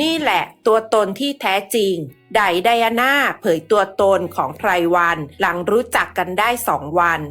นี่แหละตัวตนที่แท้จริง ไดไดอาน่าเผยตัวตนของไพรวัน หลังรู้จักกันได้สองวัน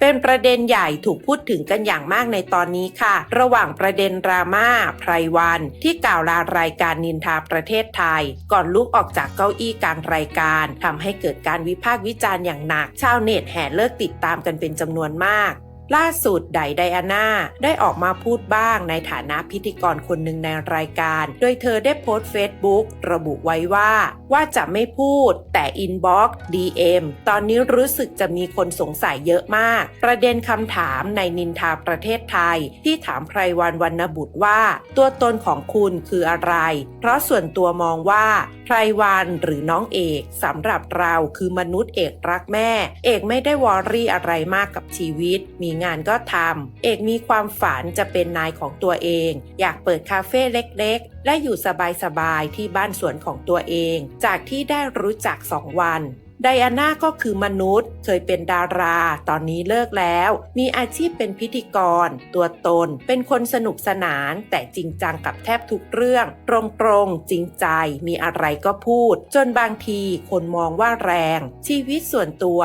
เป็นประเด็นใหญ่ถูกพูดถึงกันอย่างมากในตอนนี้ค่ะ ระหว่างประเด็นดราม่าไพรวัน ที่กล่าวลารายการนินทาประเทศไทย ก่อนลุกออกจากเก้าอี้กลางรายการทำให้เกิดการวิพากษ์วิจารณ์อย่างหนักชาวเน็ตแห่เลิกติดตามกันเป็นจำนวนมาก ล่าสุดไดไดอาน่าได้ออกมาพูดบ้างในฐานะพิธีกรคนหนึ่งในรายการ โดยเธอได้โพสต์เฟซบุ๊กระบุไว้ว่า ว่าจะไม่พูด แต่อินบ็อกซ์ DM ตอนนี้รู้สึกจะมีคนสงสัยเยอะมาก ประเด็นคำถามในนินทาประเทศไทย ที่ถามไพรวันวรรณบุตรว่า ตัวตนของคุณคืออะไร เพราะส่วนตัวมองว่าไพรวันหรือน้องเอกสำหรับเราคือมนุษย์เอกรักแม่ เอกไม่ได้วอรี่อะไรมากกับชีวิตมีงานก็ทำ เอกมีความฝันจะเป็นนายของตัวเอง อยากเปิดคาเฟ่เล็กๆ และอยู่สบายๆ ที่บ้านสวนของตัวเอง จากที่ได้รู้จักสองวัน ไดอาน่าก็คือมนุษย์ เคยเป็นดารา ตอนนี้เลิกแล้ว มีอาชีพเป็นพิธีกร ตัวตน เป็นคนสนุกสนาน แต่จริงจังกับแทบทุกเรื่อง ตรงๆ จริงใจ มีอะไรก็พูด จนบางทีคนมองว่าแรง ชีวิตส่วนตัว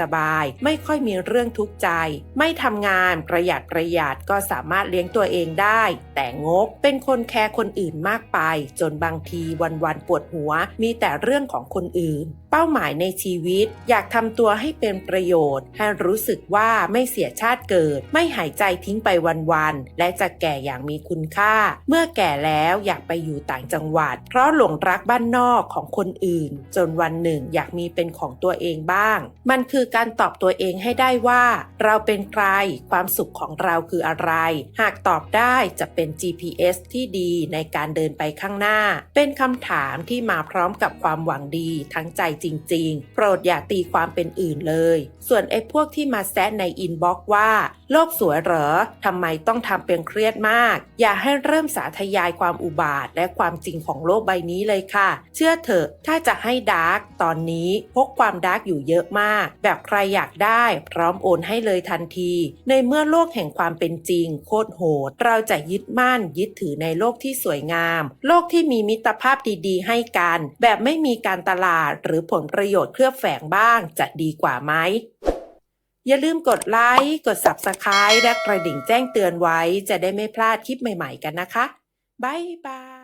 สบายๆ ไม่ค่อยมีเรื่องทุกข์ใจ ไม่ทำงานประหยัดประหยัดก็สามารถเลี้ยงตัวเองได้ แต่งกเป็นคนแคร์คนอื่นมากไป จนบางทีวันๆปวดหัว มีแต่เรื่องของคนอื่น เป้าหมายในชีวิต อยากทำตัวให้เป็นประโยชน์ ให้รู้สึกว่าไม่เสียชาติเกิด ไม่หายใจทิ้งไปวันๆ และจะแก่อย่างมีคุณค่า เมื่อแก่แล้วอยากไปอยู่ต่างจังหวัด เพราะหลงรักบ้านนอกของคนอื่น จนวันหนึ่งอยากมีเป็นของตัวเองบ้าง มันคือการตอบตัวเองให้ได้ว่า เราเป็นใคร ความสุขของเราคืออะไร หากตอบได้จะเป็น GPS ที่ดีในการเดินไปข้างหน้า เป็นคำถามที่มาพร้อมกับความหวังดีทั้งใจจริงโปรดอย่าตีความเป็นอื่นเลย ส่วนไอ้พวกที่มาแซะในอินบ็อกว่าโลกสวยเหรอทำไมต้องทำเป็นเครียดมาก อย่าให้เริ่มสาธยายความอุบาทและความจริงของโลกใบนี้เลยค่ะ เชื่อเถอะถ้าจะให้ดาร์กตอนนี้พกความดาร์กอยู่เยอะมาก แบบใครอยากได้ พร้อมโอนให้เลยทันที ในเมื่อโลกแห่งความเป็นจริง โคตรโหด เราจะยึดมั่นยึดถือในโลกที่สวยงาม โลกที่มีมิตรภาพดีๆ ให้กัน แบบไม่มีการตลาดหรือผลประโยชน์เคลือบแฝงบ้างจะดีกว่าไหม อย่าลืมกดไลค์ กด Subscribe และกระดิ่งแจ้งเตือนไว้ จะได้ไม่พลาดคลิปใหม่ๆกันนะคะ บ๊ายบาย